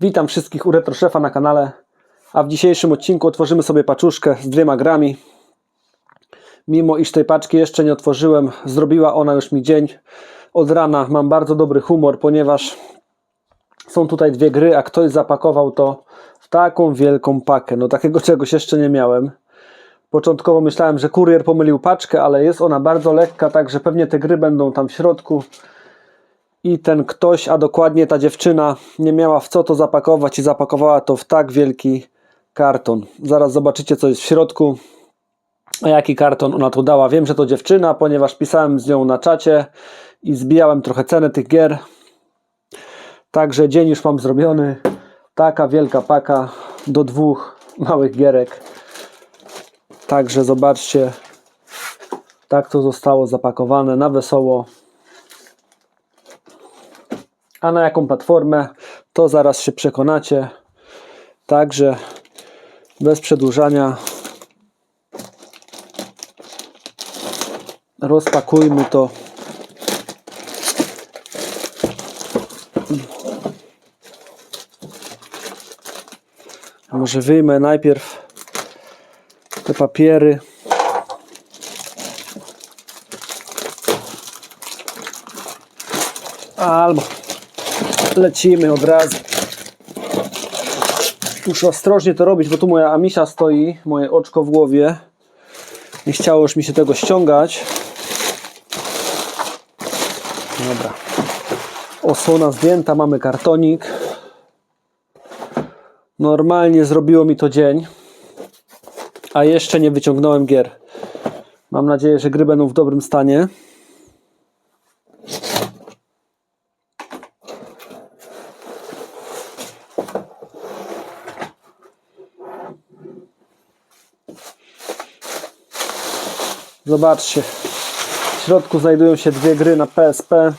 Witam wszystkich u RetroSzefa na kanale, a w dzisiejszym odcinku otworzymy sobie paczuszkę z dwiema grami. Mimo iż tej paczki jeszcze nie otworzyłem, zrobiła ona już mi dzień. Od rana mam bardzo dobry humor, ponieważ są tutaj dwie gry, a ktoś zapakował to w taką wielką pakę. No takiego czegoś jeszcze nie miałem. Początkowo myślałem, że kurier pomylił paczkę, ale jest ona bardzo lekka, także pewnie te gry będą tam w środku. I ten ktoś, a dokładnie ta dziewczyna, nie miała w co to zapakować i zapakowała to w tak wielki karton. Zaraz zobaczycie, co jest w środku. A jaki karton ona tu dała? Wiem, że to dziewczyna, ponieważ pisałem z nią na czacie i zbijałem trochę ceny tych gier. Także dzień już mam zrobiony. Taka wielka paka do dwóch małych gierek. Także zobaczcie, tak to zostało zapakowane na wesoło. A na jaką platformę, to zaraz się przekonacie. Także bez przedłużania rozpakujmy to. Może wyjmę najpierw te papiery. Albo lecimy od razu. Muszę ostrożnie to robić, bo tu moja Amisia stoi, moje oczko w głowie. Nie chciało już mi się tego ściągać. Dobra. Osłona zdjęta, mamy kartonik. Normalnie zrobiło mi to dzień, a jeszcze nie wyciągnąłem gier. Mam nadzieję, że gry będą w dobrym stanie. Zobaczcie. W środku znajdują się dwie gry na PSP.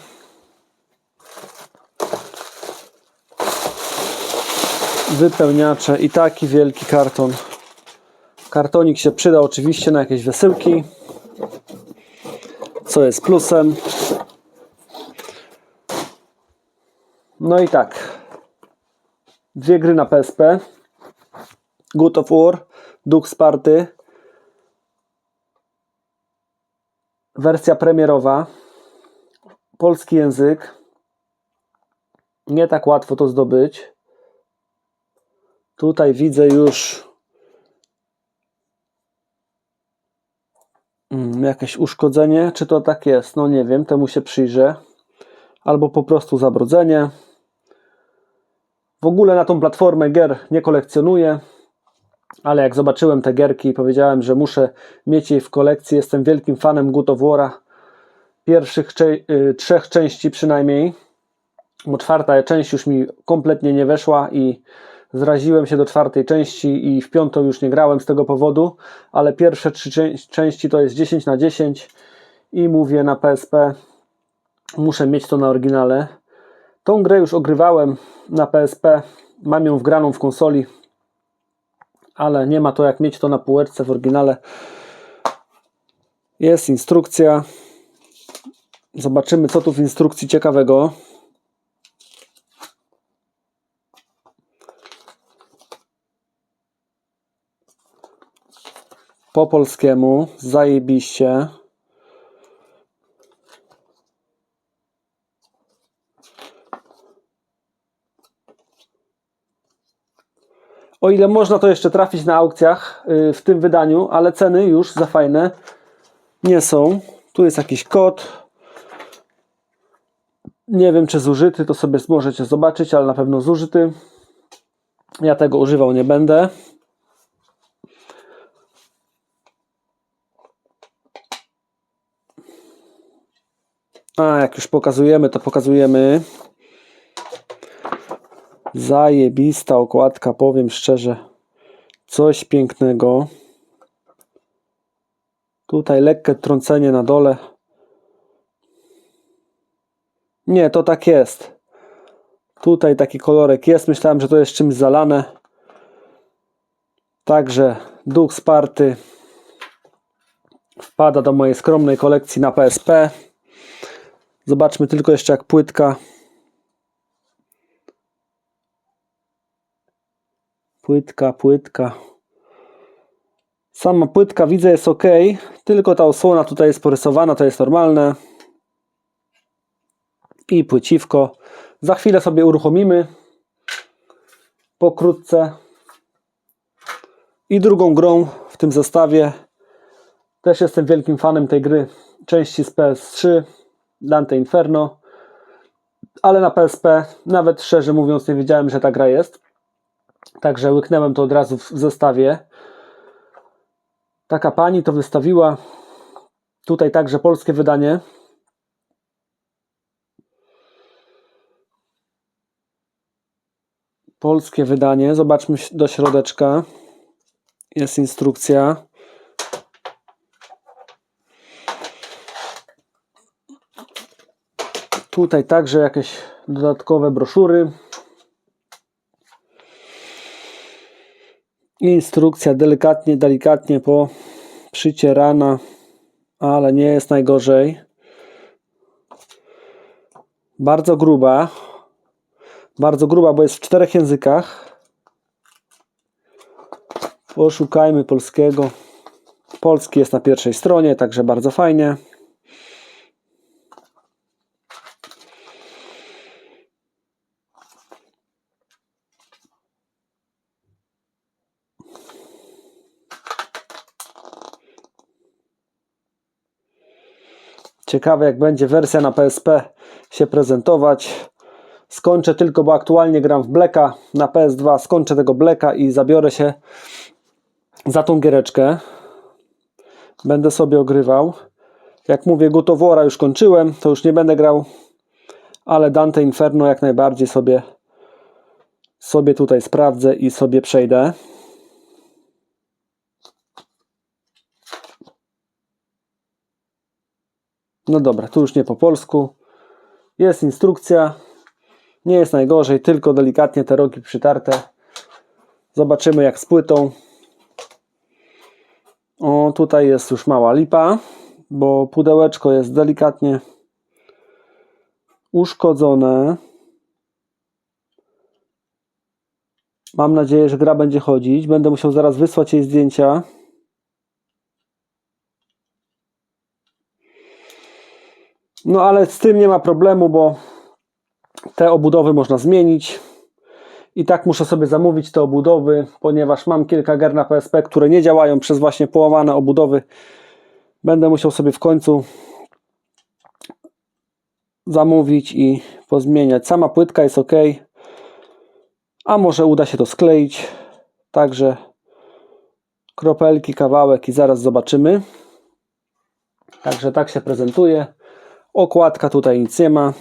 Wypełniacze i taki wielki karton. Kartonik się przyda oczywiście na jakieś wysyłki. Co jest plusem. No i tak. Dwie gry na PSP. Good of War, Duch Sparty. Wersja premierowa. Polski język. Nie tak łatwo to zdobyć. Tutaj widzę już mm, jakieś uszkodzenie. Czy to tak jest? No nie wiem, temu się przyjrzę. Albo po prostu zabrudzenie. W ogóle na tą platformę gier nie kolekcjonuję, ale jak zobaczyłem te gierki, powiedziałem, że muszę mieć jej w kolekcji. Jestem wielkim fanem God of War'a. Pierwszych y, trzech części przynajmniej, bo czwarta część już mi kompletnie nie weszła i zraziłem się do czwartej części i w piątą już nie grałem z tego powodu, ale pierwsze trzy czę- części to jest 10 na 10 i mówię na PSP muszę mieć to na oryginale. Tą grę już ogrywałem na PSP, mam ją wgraną w konsoli, ale nie ma to jak mieć to na półeczce w oryginale. Jest instrukcja. Zobaczymy co tu w instrukcji ciekawego. po polskiemu, zajebiście. O ile można to jeszcze trafić na aukcjach yy, w tym wydaniu, ale ceny już za fajne nie są. Tu jest jakiś kod. Nie wiem czy zużyty, to sobie możecie zobaczyć, ale na pewno zużyty. Ja tego używał nie będę. A, jak już pokazujemy, to pokazujemy. Zajebista okładka, powiem szczerze. Coś pięknego. Tutaj lekkie trącenie na dole. Nie, to tak jest. Tutaj taki kolorek jest. Myślałem, że to jest czymś zalane. Także duch Sparty wpada do mojej skromnej kolekcji na PSP. Zobaczmy tylko jeszcze jak płytka Płytka, płytka. Sama płytka widzę jest ok, tylko ta osłona tutaj jest porysowana, to jest normalne. I płyciwko. Za chwilę sobie uruchomimy. Pokrótce. I drugą grą w tym zestawie. Też jestem wielkim fanem tej gry. Części z PS3. Dante Inferno. Ale na PSP nawet szczerze mówiąc nie wiedziałem, że ta gra jest. Także łyknąłem to od razu w zestawie. Taka pani to wystawiła. Tutaj także polskie wydanie. Polskie wydanie. Zobaczmy do środeczka. Jest instrukcja. Tutaj także jakieś dodatkowe broszury. Instrukcja delikatnie, delikatnie po przycierana, ale nie jest najgorzej. Bardzo gruba. Bardzo gruba, bo jest w czterech językach. Poszukajmy polskiego. Polski jest na pierwszej stronie, także bardzo fajnie. Ciekawe jak będzie wersja na PSP się prezentować. Skończę tylko, bo aktualnie gram w Blacka na PS2. Skończę tego Blacka i zabiorę się za tą giereczkę. Będę sobie ogrywał. Jak mówię, War'a już kończyłem, to już nie będę grał. Ale Dante Inferno jak najbardziej sobie sobie tutaj sprawdzę i sobie przejdę. No dobra, tu już nie po polsku. Jest instrukcja. Nie jest najgorzej, tylko delikatnie te rogi przytarte. Zobaczymy jak z płytą. O, tutaj jest już mała lipa, bo pudełeczko jest delikatnie uszkodzone. Mam nadzieję, że gra będzie chodzić. Będę musiał zaraz wysłać jej zdjęcia. No ale z tym nie ma problemu, bo te obudowy można zmienić. I tak muszę sobie zamówić te obudowy, ponieważ mam kilka gier na PSP, które nie działają przez właśnie połamane obudowy. Będę musiał sobie w końcu zamówić i pozmieniać. Sama płytka jest ok, a może uda się to skleić. Także kropelki, kawałek i zaraz zobaczymy. Także tak się prezentuje. Okładka tutaj nic nie ma.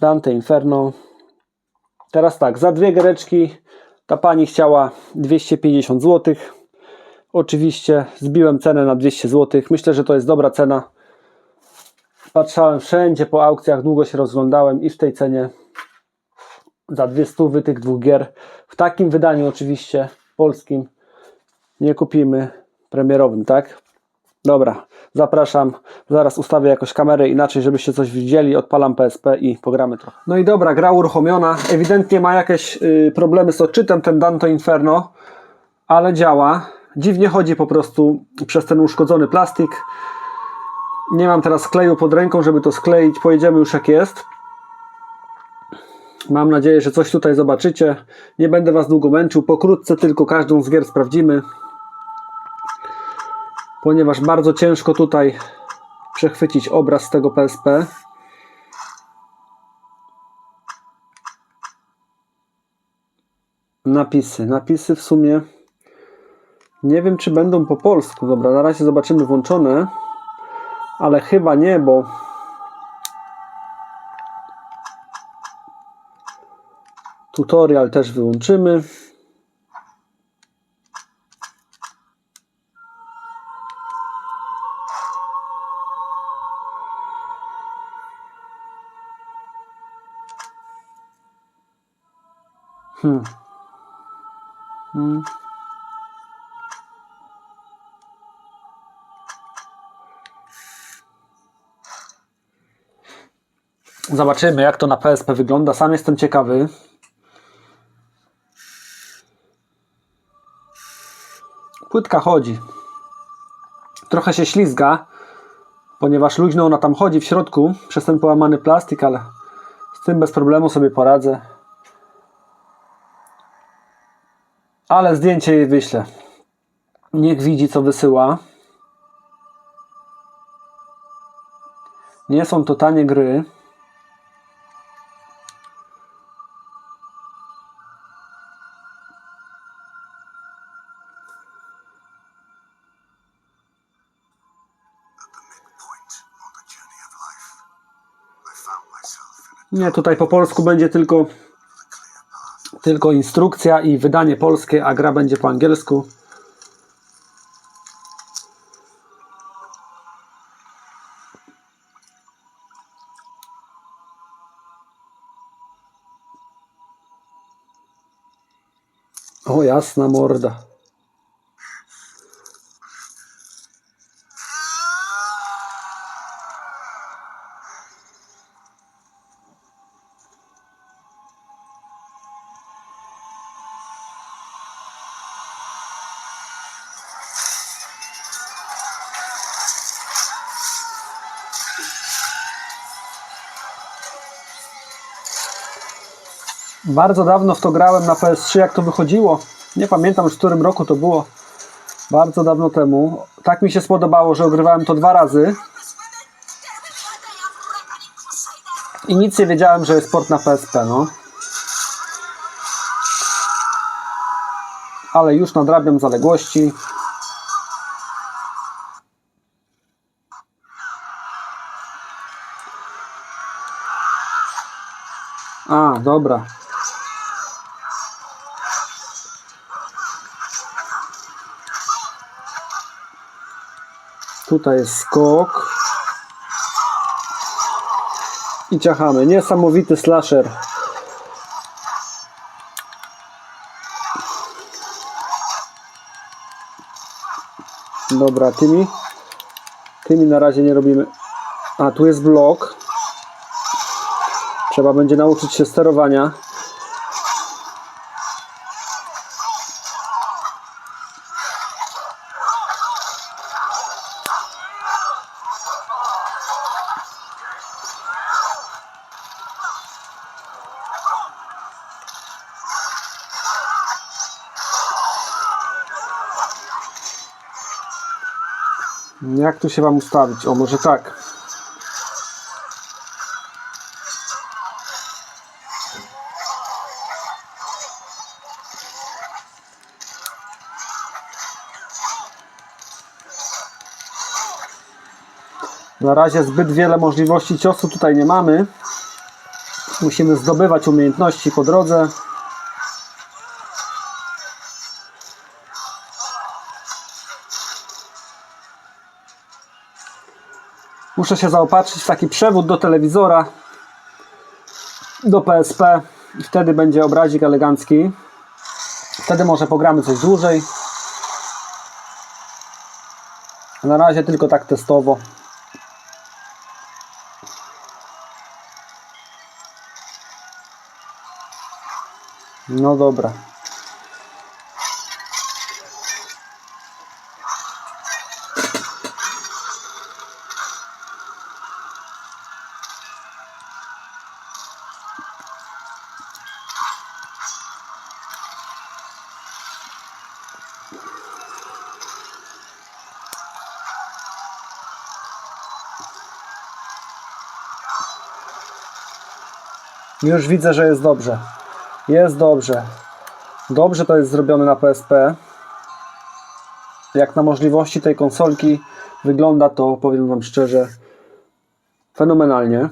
Dante Inferno. Teraz tak, za dwie giereczki ta pani chciała 250 zł. Oczywiście zbiłem cenę na 200 zł. Myślę, że to jest dobra cena. Patrzałem wszędzie po aukcjach, długo się rozglądałem i w tej cenie za 200 tych dwóch gier w takim wydaniu oczywiście polskim nie kupimy premierowym, tak? Dobra, zapraszam. Zaraz ustawię jakoś kamerę inaczej, żebyście coś widzieli. Odpalam PSP i pogramy trochę. No i dobra, gra uruchomiona. Ewidentnie ma jakieś y, problemy z odczytem ten Dante Inferno, ale działa. Dziwnie chodzi po prostu przez ten uszkodzony plastik. Nie mam teraz kleju pod ręką, żeby to skleić. Pojedziemy już jak jest. Mam nadzieję, że coś tutaj zobaczycie. Nie będę Was długo męczył. Pokrótce tylko każdą z gier sprawdzimy ponieważ bardzo ciężko tutaj przechwycić obraz z tego PSP. Napisy. Napisy w sumie nie wiem, czy będą po polsku. Dobra, na razie zobaczymy włączone, ale chyba nie, bo tutorial też wyłączymy. Zobaczymy, jak to na PSP wygląda. Sam jestem ciekawy. Płytka chodzi. Trochę się ślizga, ponieważ luźno ona tam chodzi w środku przez ten połamany plastik, ale z tym bez problemu sobie poradzę. Ale zdjęcie jej wyślę. Niech widzi, co wysyła. Nie są to tanie gry. Nie, tutaj po polsku będzie tylko, tylko instrukcja i wydanie polskie, a gra będzie po angielsku. O jasna morda. Bardzo dawno w to grałem na PS3, jak to wychodziło. Nie pamiętam w którym roku to było. Bardzo dawno temu. Tak mi się spodobało, że ogrywałem to dwa razy. I nic nie wiedziałem, że jest port na PSP, no. Ale już nadrabiam zaległości. A, dobra. Tutaj jest skok. I ciachamy. Niesamowity slasher. Dobra, tymi. Tymi na razie nie robimy. A, tu jest blok. Trzeba będzie nauczyć się sterowania. Jak tu się Wam ustawić? O, może tak. Na razie zbyt wiele możliwości ciosu tutaj nie mamy. Musimy zdobywać umiejętności po drodze. Muszę się zaopatrzyć w taki przewód do telewizora, do PSP. Wtedy będzie obrazik elegancki. Wtedy może pogramy coś dłużej. Na razie tylko tak testowo. No dobra. Już widzę, że jest dobrze. Jest dobrze. Dobrze to jest zrobione na PSP. Jak na możliwości tej konsolki wygląda to, powiem Wam szczerze, fenomenalnie.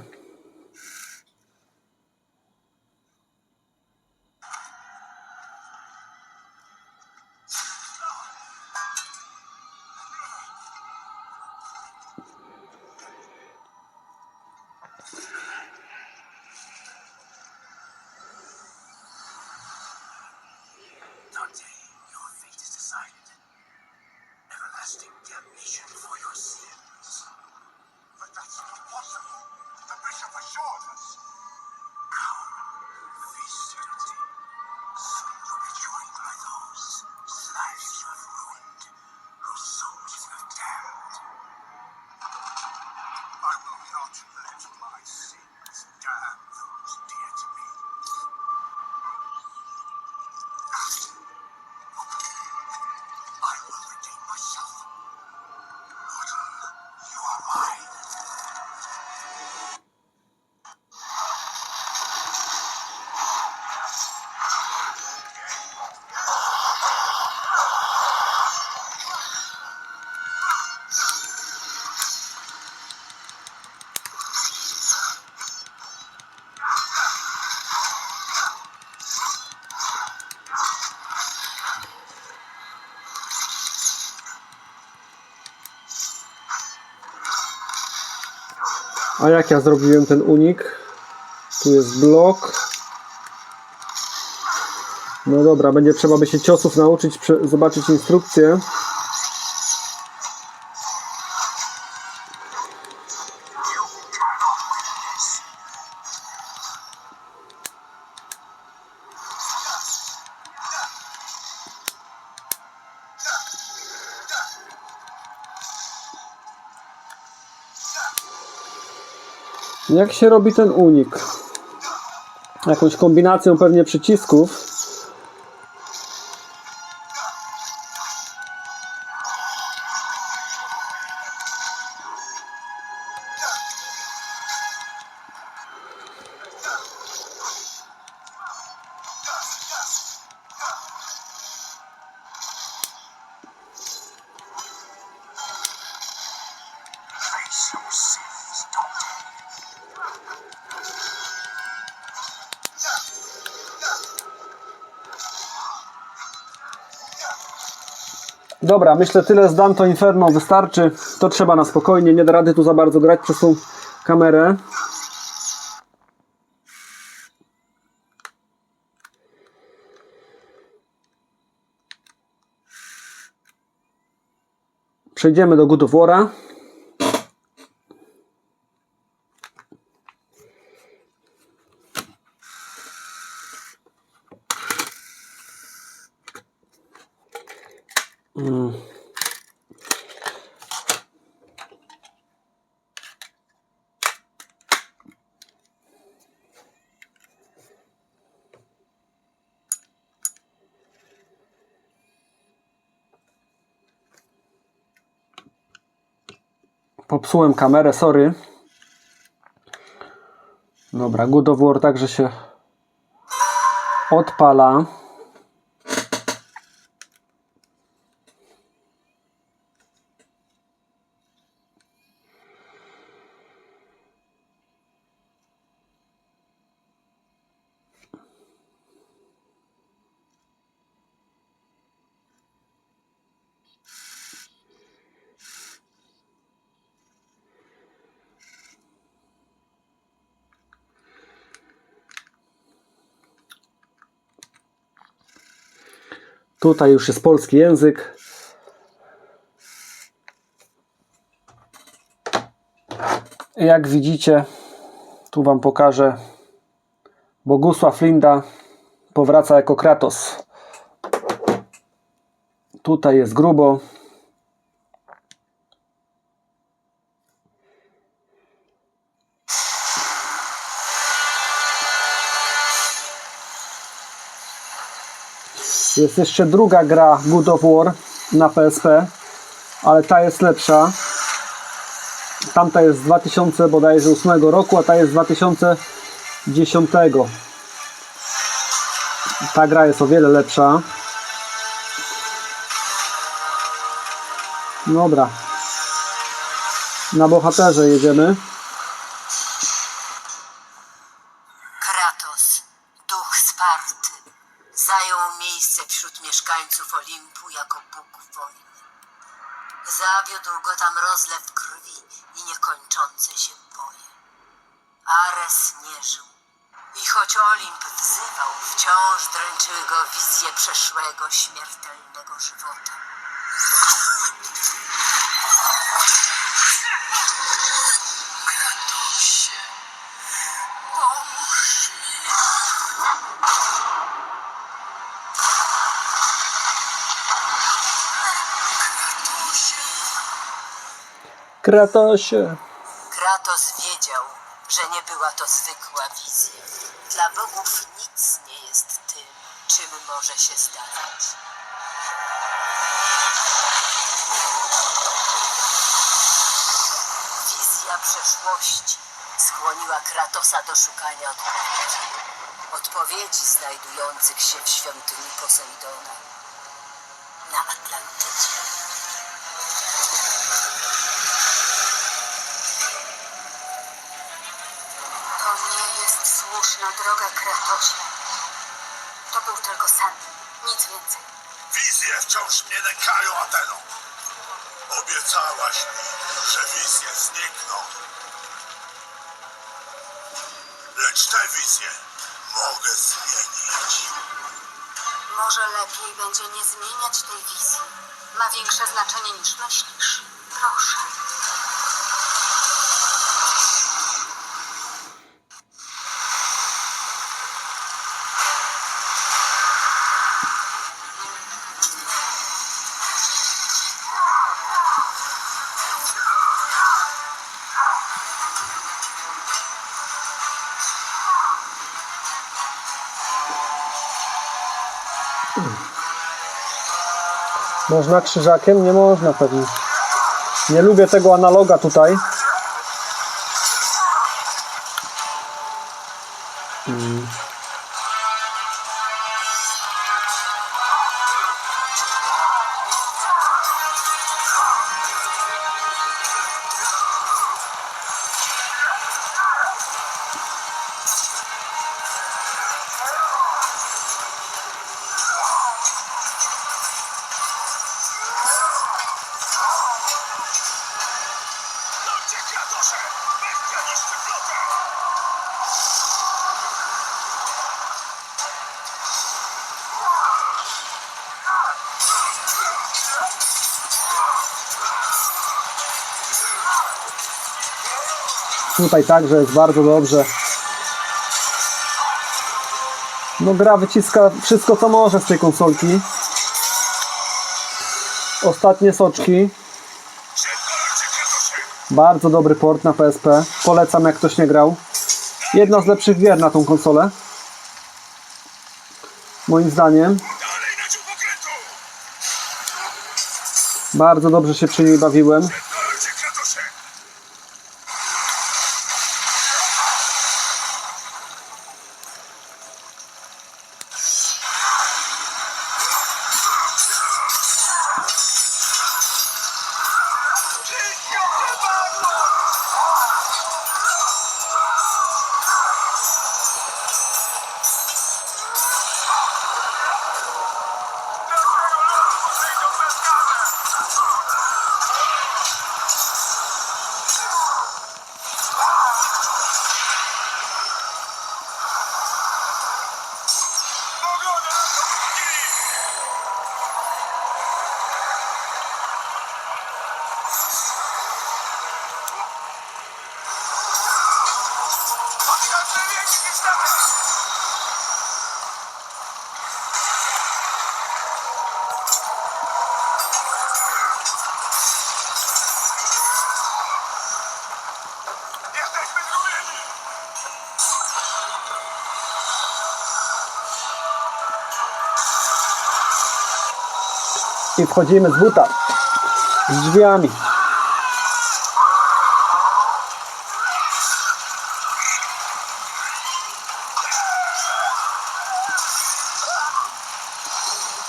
A jak ja zrobiłem ten unik? Tu jest blok. No dobra, będzie trzeba by się ciosów nauczyć, zobaczyć instrukcję. Jak się robi ten unik? Jakąś kombinacją pewnie przycisków. Dobra, myślę tyle z Danto Inferno wystarczy. To trzeba na spokojnie, nie da rady tu za bardzo grać przez tą kamerę. Przejdziemy do God of War'a. Popsułem kamerę, sorry. Dobra, God of War także się odpala. Tutaj już jest polski język. Jak widzicie, tu Wam pokażę. Bogusław Linda powraca jako Kratos. Tutaj jest grubo. Jest jeszcze druga gra God of War na PSP, ale ta jest lepsza. Tamta jest z 2000 bodajże 8 roku, a ta jest z 2010. Ta gra jest o wiele lepsza. Dobra. Na bohaterze jedziemy. Wciąż dręczyły go wizje przeszłego, śmiertelnego żywota. Kratosie, pomóż mi. Kratosie. Kratos wiedział, że nie była to zwykła wizja. Dla bogów może się zdawać. Wizja przeszłości skłoniła Kratosa do szukania odpowiedzi. Odpowiedzi znajdujących się w świątyni Posejdona na Atlantycie. To nie jest słuszna droga, Kratosie. To był tylko sen, nic więcej. Wizje wciąż mnie nękają, Ateno. Obiecałaś mi, że wizje znikną. lecz tę wizję mogę zmienić. Może lepiej będzie nie zmieniać tej wizji. Ma większe znaczenie niż myślisz. Proszę. Można krzyżakiem? Nie można pewnie. Nie lubię tego analoga tutaj. Tutaj także jest bardzo dobrze. No gra wyciska wszystko co może z tej konsolki. Ostatnie soczki. Bardzo dobry port na PSP. Polecam jak ktoś nie grał. Jedna z lepszych gier na tą konsolę. Moim zdaniem. Bardzo dobrze się przy niej bawiłem. I wchodzimy z buta. Z drzwiami.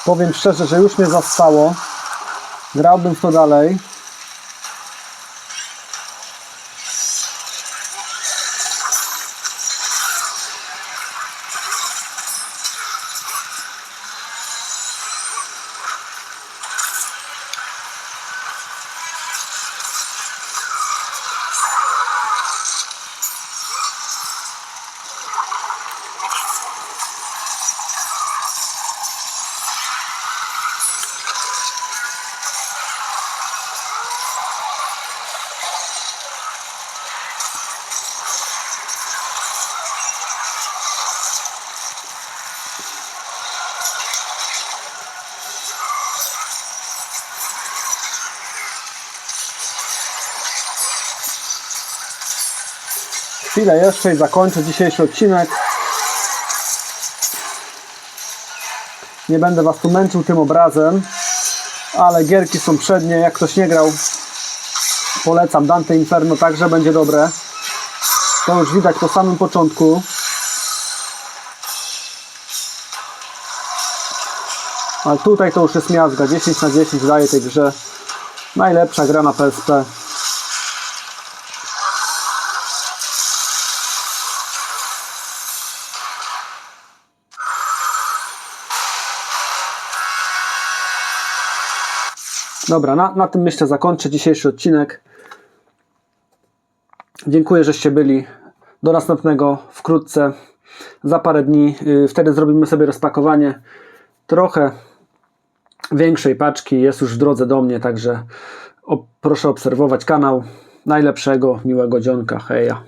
Powiem szczerze, że już mnie zastało. Grałbym w to dalej. Chwilę jeszcze i zakończę dzisiejszy odcinek. Nie będę Was tu męczył tym obrazem, ale gierki są przednie. Jak ktoś nie grał, polecam Dante Inferno, także będzie dobre. To już widać po samym początku. Ale tutaj to już jest miazga. 10 na 10 daje tej grze. Najlepsza gra na PSP. Dobra, na, na tym myślę zakończę dzisiejszy odcinek. Dziękuję, żeście byli. Do następnego wkrótce, za parę dni. Yy, Wtedy zrobimy sobie rozpakowanie trochę większej paczki. Jest już w drodze do mnie, także proszę obserwować kanał. Najlepszego, miłego dzionka. Heja.